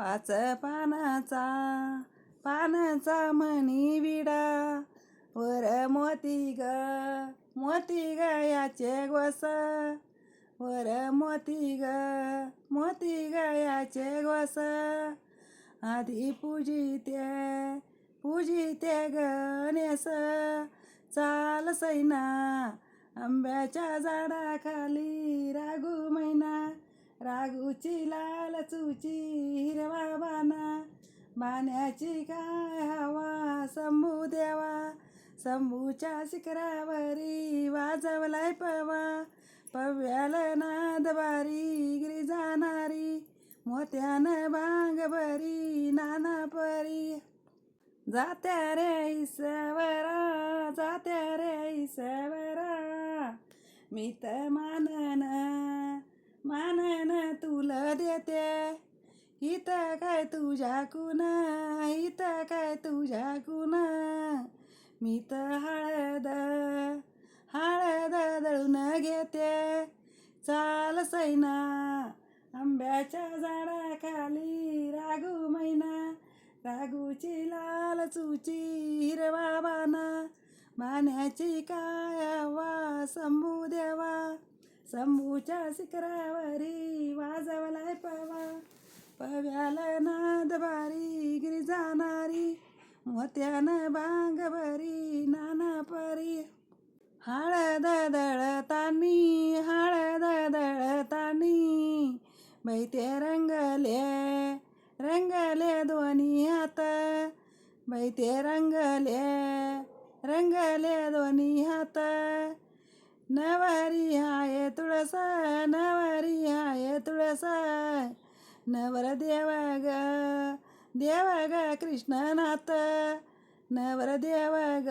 पाच पानाचा पानाचा म्हणी विडा. वर मोती ग मोती ग याचे गोस. वर मोती ग मोती ग याचे गोस. आधी पूजिते पूजिते गणेश चाल सैना आंब्याच्या झाडाखाली रागू मैना. रागूची लाल चुची हिरवा बाना बाण्याची काय हवा शंभू देवा. शंभूच्या शिखरावरी वाजवलाय पवा. पव्याल नादबारी गिरी जाणारी. मोत्यानं बांग भरी नाना परी. जात्या रे ईश्वरा जात्या रे ईश्वरा. मी तर मानन इथं काय तुझ्या कुना इथं काय तुझ्या कुना मी तर हळद हळद दळून घेते. चाल सैना आंब्याच्या झाडाखाली रागू मैना. रागूची लाल चुची हिरवा बाना. मान्याची काय हवा शंभू देवा. शंभूच्या शिखरावरी मोत्यानं बांग भरी नाना परी. हळद दळतानी हळद दळतानी. बैते रंगले रंगले दोन्ही हात. बैते रंगले रंगले दोन्ही हात. नवारी हाय तुळस नवारी हाय तुळस. नवर देवा ग देव ग कृष्णनाथ नवर देव ग